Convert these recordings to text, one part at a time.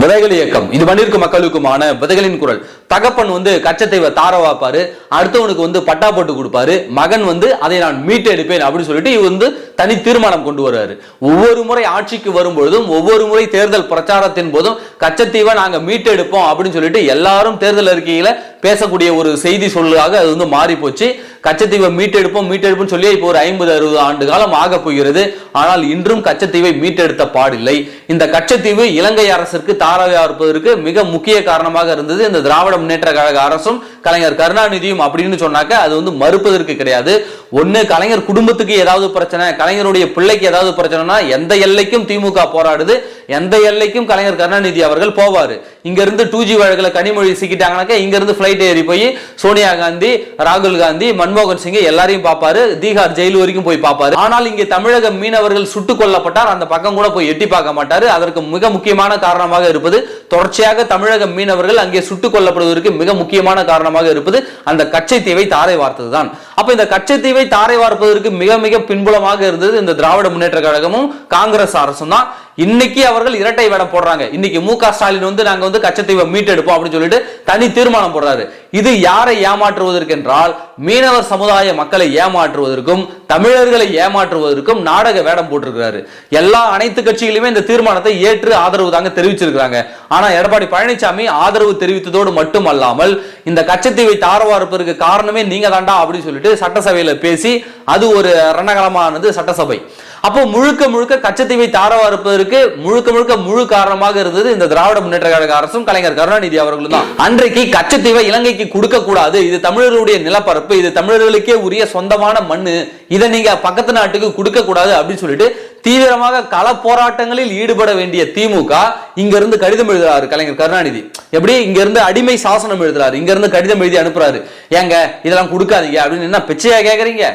விதைகள் இயக்கம். இது பண்ணிருக்க மக்களுக்குமான விதைகளின் குரல். தகப்பன் வந்து கச்சத்தை தார வாப்பாரு. அடுத்தவனுக்கு வந்து பட்டா போட்டு கொடுப்பாரு. மகன் வந்து அதை நான் மீட்டு எடுப்பேன் அப்படின்னு சொல்லிட்டு இவர் வந்து தனி தீர்மானம் கொண்டு வர்றாரு ஒவ்வொரு முறை ஆட்சிக்கு வரும்பொழுதும் ஒவ்வொரு முறை தேர்தல் பிரச்சாரத்தின் போதும் கச்சத்தீவை நாங்க மீட்டெடுப்போம் அப்படின்னு சொல்லிட்டு எல்லாரும் தேர்தல் அறிக்கையில பேசக்கூடிய ஒரு செய்தி சொல்லாக அது வந்து மாறி போச்சு கச்சத்தீவை மீட்டெடுப்போம் மீட்டெடுப்புன்னு சொல்லி இப்போ ஒரு ஐம்பது அறுபது ஆண்டு காலம் ஆக போகிறது. ஆனால் இன்றும் கச்சத்தீவை மீட்டெடுத்த பாடில்லை. இந்த கச்சத்தீவு இலங்கை அரசிற்கு தாராவியா இருப்பதற்கு மிக முக்கிய காரணமாக இருந்தது. இந்த திராவிட முன்னேற்ற கழக அரசும் கலைஞர் கருணாநிதியும் அப்படின்னு சொன்னாக்க அது வந்து மறுப்பதற்கு கிடையாது. ஒன்னு கலைஞர் குடும்பத்துக்கு ஏதாவது பிரச்சனை கலைஞருடைய பிள்ளைக்கு ஏதாவது பிரச்சனைனா எந்த எல்லைக்கும் திமுக போராடுது. எந்த எல்லைக்கும் கலைஞர் கருணாநிதி அவர்கள் போவார். இங்கேருந்து டூ ஜி வழக்கில் கனிமொழி சிக்கிட்டாங்கனாக்கா இங்கேருந்து ஃப்ளைட் ஏறி போய் சோனியா காந்தி ராகுல் காந்தி மன்மோகன் சிங் எல்லாரையும் பார்ப்பாரு. தீகார் ஜெயில் வரைக்கும் போய் பார்ப்பாரு. ஆனால் இங்கே தமிழக மீனவர்கள் சுட்டுக் கொல்லப்பட்டார் அந்த பக்கம் கூட போய் எட்டி பார்க்க மாட்டார். அதற்கு மிக முக்கியமான காரணமாக இருப்பது தொடர்ச்சியாக தமிழக மீனவர்கள் அங்கே சுட்டுக் கொல்லப்படுவதற்கு மிக முக்கியமான காரணமாக இருப்பது அந்த கச்சை தீவை தாரை வார்த்ததுதான். அப்ப இந்த கச்சை தீவை தாரை வார்ப்பதற்கு மிக மிக பின்புலமாக இருந்தது இந்த திராவிட முன்னேற்ற கழகமும் காங்கிரஸ் அரசும் தான் இன்னைக்கு அவர்கள் இரட்டை வேடம் போடுறாங்க. இன்னைக்கு மு க ஸ்டாலின் வந்து நாங்க வந்து கச்சத்தீவை மீட்டெடுப்போம் அப்படின்னு சொல்லிட்டு தனி தீர்மானம் போடுறாரு. இது யாரை ஏமாற்றுவதற்கென்றால் மீனவர் சமுதாய மக்களை ஏமாற்றுவதற்கும் தமிழர்களை ஏமாற்றுவதற்கும் நாடக வேடம் போட்டிருக்கிறாரு. எல்லா அனைத்து கட்சிகளுமே இந்த தீர்மானத்தை ஏற்று ஆதரவு தாங்க தெரிவிச்சிருக்கிறாங்க. ஆனா எடப்பாடி பழனிசாமி ஆதரவு தெரிவித்ததோடு மட்டுமல்லாமல் இந்த கச்சத்தீவை தாரவார்ப்பதற்கு காரணமே நீங்க தாண்டா அப்படின்னு சொல்லிட்டு சட்டசபையில பேசி அது ஒரு ரணகலமானது சட்டசபை. அப்போ முழுக்க முழுக்க கச்சத்தீவை தாரவா இருப்பதற்கு முழுக்க முழுக்க முழு காரணமாக இருந்தது இந்த திராவிட முன்னேற்ற கழக அரசும் கலைஞர் கருணாநிதி அவர்களும் தான். அன்றைக்கு கச்சத்தீவை இலங்கைக்கு கொடுக்க கூடாது இது தமிழர்களுடைய நிலப்பரப்பு இது தமிழர்களுக்கே உரிய சொந்தமான மண்ணு. இதை நீங்க பக்கத்து நாட்டுக்கு கொடுக்க கூடாது அப்படின்னு சொல்லிட்டு தீவிரமாக கள போராட்டங்களில் ஈடுபட வேண்டிய திமுக இங்க இருந்து கடிதம் எழுதுறாரு கலைஞர் கருணாநிதி. எப்படி இங்க இருந்து அடிமை சாசனம் எழுதுறாரு. இங்க இருந்து கடிதம் எழுதி அனுப்புறாரு. ஏங்க இதெல்லாம் கொடுக்காதீங்க அப்படின்னு என்ன பிச்சையா கேக்குறீங்க?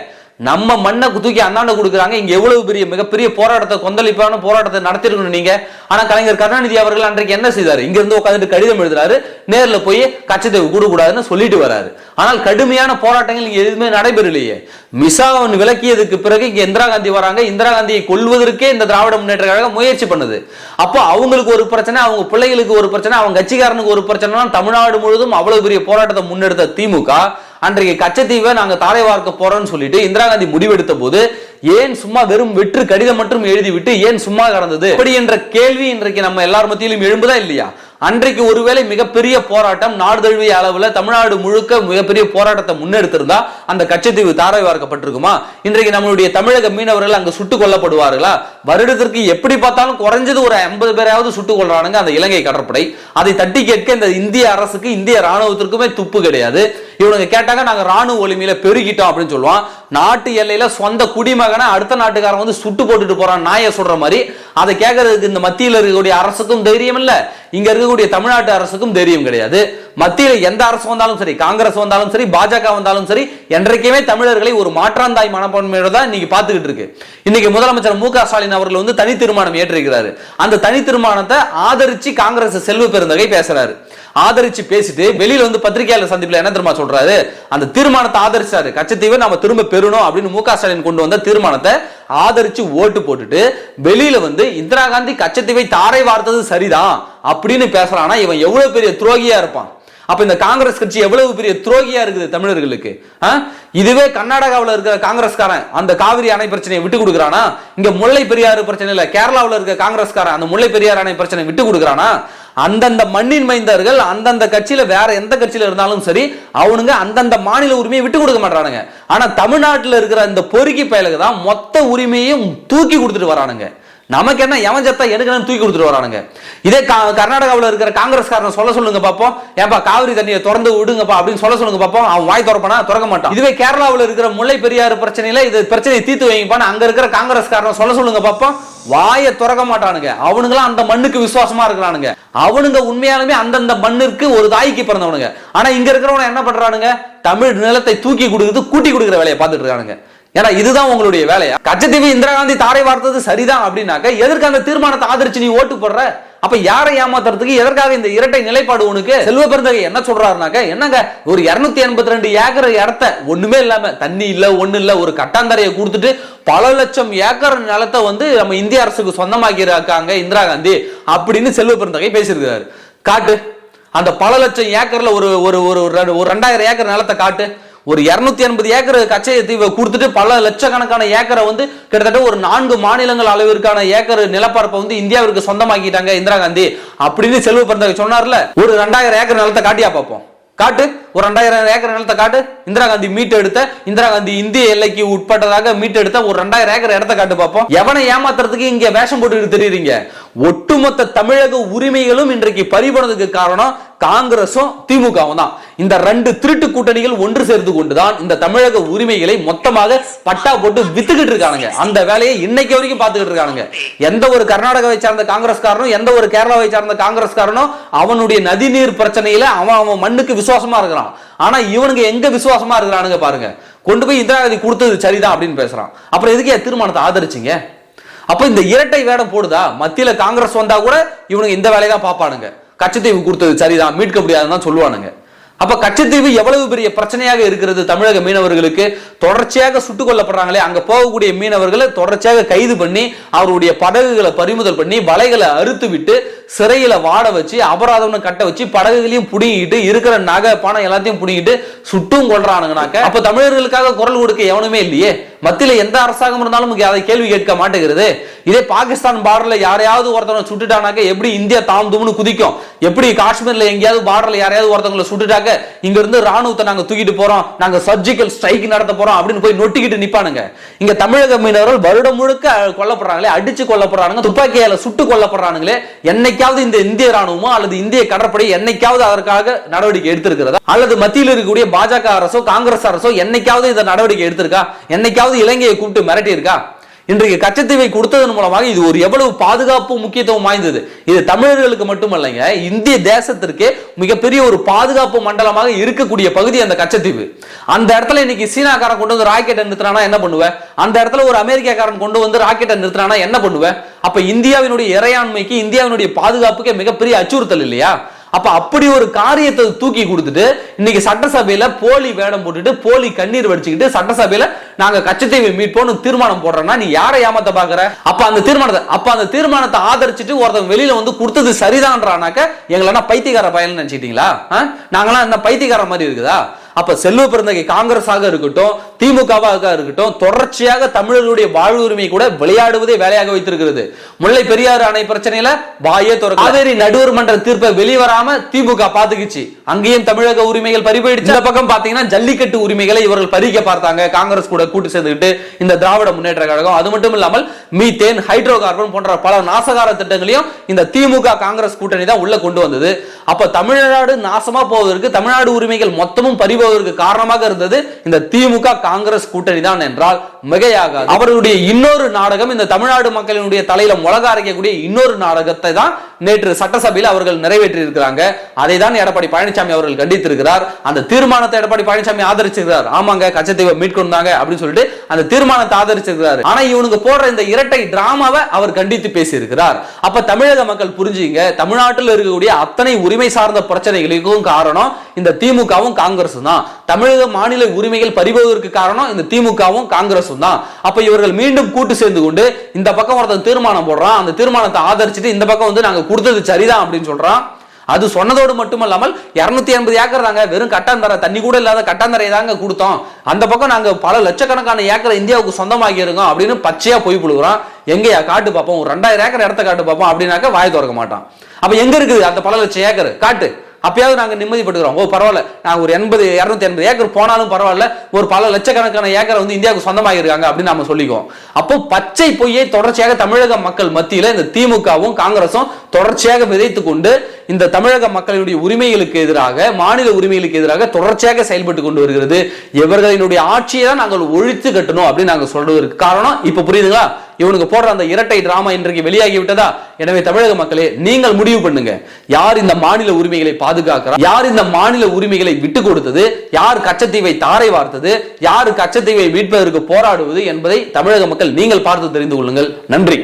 நம்ம மண்ணை தூக்கி அந்தாண்ட கொடுக்குறாங்க. இங்க எவ்வளவு பெரிய மிகப்பெரிய போராட்டத்தை கொந்தளிப்பான போராட்டத்தை நடத்திருக்கணும் நீங்க. ஆனா கலைஞர் கருணாநிதி அவர்கள் அன்றைக்கு என்ன செய்தார்? இங்க இருந்து உட்காந்துட்டு கடிதம் எழுதுறாரு. நேர்ல போய் கச்சத்தை கூடாதுன்னு சொல்லிட்டு வராரு. ஆனால் கடுமையான போராட்டங்கள் இங்க எதுவுமே நடைபெறலையே. மிசாவன் விளக்கியதுக்கு பிறகு இங்க இந்திரா காந்தி வராங்க. இந்திரா காந்தியை கொல்வதற்கே இந்த திராவிட முன்னேற்ற கழகம் முயற்சி பண்ணுது. அப்போ அவங்களுக்கு ஒரு பிரச்சனை அவங்க பிள்ளைகளுக்கு ஒரு பிரச்சனை அவங்க கட்சிக்காரனுக்கு ஒரு பிரச்சனை தமிழ்நாடு முழுவதும் அவ்வளவு பெரிய போராட்டத்தை முன்னெடுத்த திமுக அன்றைக்கு கச்சத்தீவை நாங்க தாரை வார்க்க போறோம்னு சொல்லிட்டு இந்திரா காந்தி முடிவெடுத்த போது ஏன் சும்மா வெறும் வெற்று கடிதம் மட்டும் எழுதிவிட்டு ஏன் சும்மா கடந்தது? அப்படி என்ற கேள்வி இன்றைக்கு நம்ம எல்லார் மத்தியிலும் எழும்புதா இல்லையா? அன்றைக்கு ஒருவேளை மிகப்பெரிய போராட்டம் நாடு தழுவிய அளவில் தமிழ்நாடு முழுக்க மிகப்பெரிய போராட்டத்தை முன்னெடுத்திருந்தா அந்த கச்சத்தீவு தாரை வார்க்கப்பட்டிருக்குமா? இன்றைக்கு நம்மளுடைய தமிழக மீனவர்கள் அங்கு சுட்டுக் கொல்லப்படுவார்களா? வருடத்திற்கு எப்படி பார்த்தாலும் குறைஞ்சது ஒரு ஐம்பது பேராவது சுட்டுக் கொள்றானுங்க அந்த இலங்கை கடற்படை. அதை தட்டி கேட்க இந்த இந்திய அரசுக்கு இந்திய ராணுவத்திற்குமே துப்பு கிடையாது. இவனுங்க கேட்டாங்க நாங்க ராணுவ ஒளிமையில பெருகிட்டோம் அப்படின்னு சொல்லுவான். நாட்டு எல்லையில சொந்த குடிமகனை அடுத்த நாட்டுக்காரன் வந்து சுட்டு போட்டுட்டு போறான் நாயை சொல்ற மாதிரி அதை கேட்கறதுக்கு இந்த மத்தியில் இருக்கக்கூடிய அரசுக்கும் தைரியம் இல்லை. இங்க இருக்கக்கூடிய தமிழ்நாட்டு அரசுக்கும் தைரியம் கிடையாது. மத்தியில் எந்த அரசு வந்தாலும் சரி காங்கிரஸ் வந்தாலும் சரி பாஜக வந்தாலும் சரி என்றைக்குமே தமிழர்களை ஒரு மாற்றாந்தாய் மனப்பான்மையோட தான் இன்னைக்கு பார்த்துக்கிட்டு இருக்கு. இன்னைக்கு முதலமைச்சர் மு க ஸ்டாலின் அவர்கள் வந்து தனி தீர்மானம் ஏற்றிருக்கிறாரு. அந்த தனி தீர்மானத்தை ஆதரிச்சு காங்கிரஸ் செல்வ பெருந்தகை பேசுறாரு. ஆதரிச்சு பேசிட்டு வெளியில வந்து பத்திரிகையாளர் சந்திப்புல என்ன தெரியுமா சொல்றாரு? அந்த தீர்மானத்தை ஆதரிச்சாரு. கச்சத்தீவை நம்ம திரும்ப பெறணும் அப்படின்னு மு க ஸ்டாலின் கொண்டு வந்த தீர்மானத்தை ஆதரிச்சு ஓட்டு போட்டுட்டு வெளியில வந்து இந்திரா காந்தி கச்சத்தீவை தாரை வார்த்தது சரிதான் அப்படின்னு பேசுறானா. இவன் எவ்வளவு பெரிய துரோகியா இருப்பான். அப்ப இந்த காங்கிரஸ் கட்சி எவ்வளவு பெரிய துரோகியா இருக்குது தமிழர்களுக்கு? இதுவே கர்நாடகாவில் இருக்கிற காங்கிரஸ்காரன் அந்த காவிரி அணை பிரச்சனையை விட்டு கொடுக்குறானா? இங்க முல்லை பெரியாறு பிரச்சனை இல்ல கேரளாவில் இருக்க காங்கிரஸ்காரன் அந்த முல்லை பெரியாறு அணை பிரச்சனை விட்டு கொடுக்குறானா? அந்தந்த மண்ணின் மைந்தர்கள் அந்தந்த கட்சியில வேற எந்த கட்சியில இருந்தாலும் சரி அவனுங்க அந்தந்த மாநில உரிமையை விட்டு கொடுக்க மாட்டானுங்க. ஆனா தமிழ்நாட்டில் இருக்கிற இந்த பொறுக்கி பயலுக்கு தான் மொத்த உரிமையும் தூக்கி கொடுத்துட்டு வரானுங்க. நமக்கு என்ன எவன் செத்தா எடுக்கணும்னு தூக்கி கொடுத்துட்டு வரானுங்க. இதே கர்நாடகாவில் இருக்கிற காங்கிரஸ்காரன் சொல்ல சொல்லுங்க பார்ப்போம் ஏன்பா காவிரி தண்ணியை திறந்து விடுங்கப்பா அப்படின்னு சொல்ல சொல்லுங்க பார்ப்போம் அவன் வாய் திறப்பானா? திறக்க மாட்டான். இதுவே கேரளாவில் இருக்கிற முல்லை பெரியாறு பிரச்சனையில இது பிரச்சனையை தீர்த்து வைங்கப்பான்னு அங்க இருக்கிற காங்கிரஸ்காரன் சொல்ல சொல்லுங்க பார்ப்போம் வாயை திறக்க மாட்டானுங்க. அவனுங்களாம் அந்த மண்ணுக்கு விசுவாசமா இருக்கிறானுங்க. அவனுங்க உண்மையாலுமே அந்தந்த மண்ணிற்கு ஒரு தாய்க்கு பிறந்தவனுங்க. ஆனா இங்க இருக்கிறவன என்ன பண்றானுங்க? தமிழ் நிலத்தை தூக்கி கொடுக்குறது கூட்டி கொடுக்குற வேலையை பார்த்துட்டு இருக்கானுங்க. ஏன்னா இதுதான் உங்களுடைய வேலையா? கச்சத்தீவு இந்திரா காந்தி தாரை வார்த்தது சரிதான் அப்படின்னாக்க எதற்கு அந்த தீர்மானத்தை ஆதரிச்சு நீ ஓட்டு போடுற? அப்ப யாரை ஏமாத்துறதுக்கு எதற்காக இந்த இரட்டை நிலைப்பாடு உனக்கு? செல்வ பெருந்தகை என்ன சொல்றாருனாக்க என்னங்க ஒரு இருநூத்தி எண்பத்தி ரெண்டு ஏக்கர் இடத்த ஒண்ணுமே இல்லாம தண்ணி இல்ல ஒண்ணு இல்ல ஒரு கட்டாந்தரையை கொடுத்துட்டு பல லட்சம் ஏக்கர் நிலத்தை வந்து நம்ம இந்திய அரசுக்கு சொந்தமாக்கி இருக்காங்க இந்திரா காந்தி அப்படின்னு செல்வ பெருந்தகை பேசியிருக்கிறாரு. காட்டு. அந்த பல லட்சம் ஏக்கர்ல ஒரு ஒரு ஒரு ஒரு ரெண்டாயிரம் ஏக்கர் நிலத்தை காட்டு. ஒரு இருநூத்தி எண்பது ஏக்கர் கச்சையை தீவை கொடுத்துட்டு பல லட்சக்கணக்கான ஏக்கரை வந்து கிட்டத்தட்ட ஒரு நான்கு மாநிலங்கள் அளவிற்கான ஏக்கர் நிலப்பரப்பை வந்து இந்தியாவிற்கு சொந்தமாக்கிட்டாங்க இந்திரா காந்தி. அப்படின்னு செல்வ பிறந்த சொன்னார்ல ஒரு ரெண்டாயிரம் ஏக்கர் நிலத்தை காட்டியா பார்ப்போம். காட்டு ஒரு ரெண்டாயிரம் ஏக்கர் நிலத்தை காட்டு. இந்திரா காந்தி மீட்டு எடுத்த இந்திரா காந்தி இந்திய எல்லைக்கு உட்பட்டதாக மீட்டு எடுத்த ஒரு ரெண்டாயிரம் ஏக்கர் இடத்த காட்டு பார்ப்போம். எவனை ஏமாத்துறதுக்கு இங்க வேஷம் போட்டுக்கிட்டு தெரியுறீங்க? ஒட்டுமொத்த தமிழக உரிமைகளும் இன்றைக்கு பறிபோனதுக்கு காரணம் காங்கிரஸும் திமுகவும் தான். இந்த ரெண்டு திருட்டு கூட்டணிகள் ஒன்று சேர்ந்து கொண்டுதான் இந்த தமிழக உரிமைகளை மொத்தமாக பட்டா போட்டு வித்துக்கிட்டு இருக்கானுங்க. அந்த வேலையை இன்னைக்கு வரைக்கும் பார்த்துக்கிட்டு இருக்கானுங்க. எந்த ஒரு கர்நாடகாவை சார்ந்த காங்கிரஸ்காரனும் எந்த ஒரு கேரளாவை சார்ந்த காங்கிரஸ்காரனும் அவனுடைய நதிநீர் பிரச்சனையில அவன் அவன் மண்ணுக்கு விசுவாசமா இருக்கிறான். ஆனா இவனுங்க எங்க விசுவாசமா இருக்கிறானுங்க பாருங்க. கொண்டு போய் இந்திரா காந்தி கொடுத்தது சரிதான் அப்படின்னு பேசுறான். அப்புறம் எதுக்கு தீர்மானத்தை ஆதரிச்சிங்க? அப்ப இந்த இரட்டை வேடம் போடுதா? மத்தியில காங்கிரஸ் வந்தா கூட இவனுங்க இந்த வேலையை தான் பாப்பானுங்க கச்சத்தீவு கொடுத்தது சரிதான் மீட்க முடியாதுன்னு தான் சொல்லுவானுங்க. அப்ப கச்சத்தீவு எவ்வளவு பெரிய பிரச்சனையாக இருக்கிறது தமிழக மீனவர்களுக்கு? தொடர்ச்சியாக சுட்டுக் கொல்லப்படுறாங்களே அங்க போகக்கூடிய மீனவர்களை தொடர்ச்சியாக கைது பண்ணி அவருடைய படகுகளை பறிமுதல் பண்ணி வலைகளை அறுத்து விட்டு சிறையில வாட வச்சு அபராதம்னு கட்ட வச்சு படகுகளையும் புடுங்கிட்டு இருக்கிற நகை பணம் எல்லாத்தையும் புடுங்கிட்டு சுட்டும் கொள்றானுங்கனாக்க அப்ப தமிழர்களுக்காக குரல் கொடுக்க எவனுமே இல்லையே? மத்தியில எந்த அரசாங்கம் இருந்தாலும் அதை கேள்வி கேட்க மாட்டேங்கிறது இதே பாகிஸ்தான் பார்டர்ல யாரையாவது ஒருத்தவங்க சுட்டுட்டானாக்க எப்படி இந்தியா தாம் தும்னு குதிக்கும்? எப்படி காஷ்மீர்ல எங்கேயாவது பார்டர்ல யாரையாவது ஒருத்தவங்களை சுட்டுட்டாக்க இங்க இருந்து ராணுவத்தை நாங்க தூக்கிட்டு போறோம் நாங்க சர்ஜிக்கல் ஸ்ட்ரைக் நடத்த போறோம் அப்படின்னு போய் நொட்டிக்கிட்டு நிப்பானுங்க. இங்க தமிழக மீனவர்கள் வருடம் முழுக்க கொல்லப்படுறாங்களே அடிச்சு கொல்லப்படுறானுங்க துப்பாக்கியால சுட்டு கொல்லப்படுறானுங்களே என்னைக்காவது இந்த இந்திய ராணுவமோ அல்லது இந்திய கடற்படை என்னைக்காவது அதற்காக நடவடிக்கை எடுத்திருக்கிறதா? அல்லது மத்தியில் இருக்கக்கூடிய பாஜக அரசோ காங்கிரஸ் அரசோ என்னைக்காவது இந்த நடவடிக்கை எடுத்திருக்கா? என்னைக்காவது இலங்கையை கூப்பிட்டு மிரட்டி இருக்கா இன்றைக்கு கச்சத்தீவை கொடுத்ததன் மூலமாக இது ஒரு எவ்வளவு பாதுகாப்பு முக்கியத்துவம் வாய்ந்தது? இது தமிழர்களுக்கு மட்டுமல்லைங்க இந்திய தேசத்திற்கு மிகப்பெரிய ஒரு பாதுகாப்பு மண்டலமாக இருக்கக்கூடிய பகுதி அந்த கச்சத்தீவு. அந்த இடத்துல இன்னைக்கு சீனாக்காரன் கொண்டு வந்து ராக்கெட்டை நிறுத்தினானா என்ன பண்ணுவேன் அந்த இடத்துல ஒரு அமெரிக்காக்காரன் கொண்டு வந்து ராக்கெட்டை நிறுத்தினானா என்ன பண்ணுவேன் அப்ப இந்தியாவினுடைய இறையாண்மைக்கு இந்தியாவினுடைய பாதுகாப்புக்கு மிகப்பெரிய அச்சுறுத்தல் இல்லையா? அப்ப அப்படி ஒரு காரியத்தை தூக்கி கொடுத்துட்டு இன்னைக்கு சட்டசபையில போலி வேடம் போட்டுட்டு போலி கண்ணீர் வடிச்சுக்கிட்டு சட்டசபையில நாங்க கச்சத்தீவை மீட்போம்னு தீர்மானம் போடுறோம்னா நீ யாரை ஏமாத்த பாக்குற? அப்ப அந்த தீர்மானத்தை அப்ப அந்த தீர்மானத்தை ஆதரிச்சுட்டு ஒருத்தன் வெளியில வந்து கொடுத்தது சரிதான்றானாக்க எங்களை பைத்தியக்கார பயன் நினைச்சிட்டீங்களா? நாங்களாம் என்ன பைத்தியக்கார மாதிரி இருக்குதா? அப்ப செல்வ பிறந்தகை காங்கிரஸாக இருக்கட்டும் திமுகவாக இருக்கட்டும் தொடர்ச்சியாக தமிழர்களுடைய வாழ்வு உரிமை கூட விளையாடுவதே வேலையாக வைத்திருக்கிறது. முல்லை பெரியாறு அணை பிரச்சனையில வாயே திறக்க காவேரி நடுவர் மன்ற தீர்ப்பை வெளிவராம திமுக பாத்துக்குச்சு. அங்கேயும் தமிழக உரிமைகள் பறிபோயிடுச்சு. இந்த பக்கம் பாத்தீங்கன்னா ஜல்லிக்கட்டு உரிமைகளை இவர்கள் பறிக்க பார்த்தாங்க. காங்கிரஸ் கூட கூட்டு சேர்ந்துக்கிட்டு இந்த திராவிட முன்னேற்ற கழகம். அது மட்டும் இல்லாமல் மீத்தேன் ஹைட்ரோ கார்பன் போன்ற பல நாசகார திட்டங்களையும் இந்த திமுக காங்கிரஸ் கூட்டணி தான் உள்ள கொண்டு வந்தது. அப்ப தமிழ்நாடு நாசமா போவதற்கு தமிழ்நாடு உரிமைகள் மொத்தமும் போவதற்கு காரணமாக இருந்தது இந்த திமுக காங்கிரஸ் கூட்டணி தான் என்றால் மிகையாகாது. அவருடைய இன்னொரு நாடகம் இந்த தமிழ்நாடு மக்களினுடைய தலையில முழக அரைக்கக்கூடிய இன்னொரு நாடகத்தை தான் நேற்று சட்டசபையில் அவர்கள் நிறைவேற்றி இருக்கிறாங்க அதை தான் எடப்பாடி பழனிசாமி அவர்கள் கண்டித்திருக்கிறார். அந்த தீர்மானத்தை எடப்பாடி பழனிசாமி ஆதரிச்சிருக்கிறார். ஆமாங்க கச்சத்தீவை மீட்கொண்டாங்க அப்படின்னு சொல்லிட்டு அந்த தீர்மானத்தை ஆதரிச்சிருக்கிறார். ஆனா இவனுக்கு போடுற இந்த இரட்டை டிராமாவை அவர் கண்டித்து பேசியிருக்கிறார். அப்ப தமிழக மக்கள் புரிஞ்சுங்க தமிழ்நாட்டில் இருக்கக்கூடிய அத்தனை உரிமை சார்ந்த பிரச்சனைகளுக்கும் காரணம் இந்த திமுகவும் காங்கிரஸும் தான். தமிழக மாநில உரிமைகள் பறிபோவதற்கு காரணம் இந்த திமுகவும் காங்கிரஸும் தான். அப்ப இவர்கள் மீண்டும் கூட்டு சேர்ந்து கொண்டு இந்த பக்கம் ஒருத்தன் தீர்மானம் போடுறான் அந்த தீர்மானத்தை ஆதரிச்சுட்டு இந்த பக்கம் வந்து நாங்க கொடுத்தது சரிதான் அப்படின்னு சொல்றான். அது சொன்னதோடு மட்டுமல்லாமல் இரநூத்தி எண்பது ஏக்கர் தாங்க வெறும் கட்டாந்தர தண்ணி கூட இல்லாத கட்டாந்தரையை தாங்க கொடுத்தோம். அந்த பக்கம் நாங்க பல லட்சக்கணக்கான ஏக்கரை இந்தியாவுக்கு சொந்தமாக இருக்கோம் அப்படின்னு பச்சையா போய் புழுகிறோம் எங்கயா காட்டு பார்ப்போம் ஒரு ரெண்டாயிரம் ஏக்கர் இடத்த காட்டு பார்ப்போம் அப்படின்னாக்க வாய் திறக்க மாட்டான். அப்ப எங்க இருக்குது அந்த பல லட்சம் ஏக்கர்? காட்டு. அப்பயாவது நாங்கள் நிம்மதிப்பட்டுக்கிறோம் ஓ பரவாயில்ல. நாங்கள் ஒரு எண்பது இரநூத்தி எண்பது ஏக்கர் போனாலும் பரவாயில்ல. ஒரு பல லட்சக்கணக்கான ஏக்கரை வந்து இந்தியாவுக்கு சொந்தமாக இருக்காங்க அப்படின்னு நம்ம சொல்லிக்குவோம். அப்போ பச்சை பொய்யை தொடர்ச்சியாக தமிழக மக்கள் மத்தியில் இந்த திமுகவும் காங்கிரஸும் தொடர்ச்சியாக விதைத்து கொண்டு இந்த தமிழக மக்களுடைய உரிமைகளுக்கு எதிராக மாநில உரிமைகளுக்கு எதிராக தொடர்ச்சியாக செயல்பட்டு கொண்டு வருகிறது. இவர்களினுடைய ஆட்சியை தான் நாங்கள் ஒழித்து கட்டணும் அப்படின்னு நாங்கள் சொல்றதுக்கு காரணம். இப்போ புரியுதுங்களா? இவனுக்கு போடுற அந்த இரட்டை டிராமா இன்றைக்கு வெளியாகி விட்டதா? எனவே தமிழக மக்களே நீங்கள் முடிவு பண்ணுங்க. யார் இந்த மாநில உரிமைகளை பாதுகாக்கிறார் யார் இந்த மாநில உரிமைகளை விட்டு கொடுத்தது? யார் கச்சத்தீவை தாரை வார்த்தது? யார் கச்சத்தீவை மீட்பதற்கு போராடுவது என்பதை தமிழக மக்கள் நீங்கள் பார்த்து தெரிந்து கொள்ளுங்கள். நன்றி.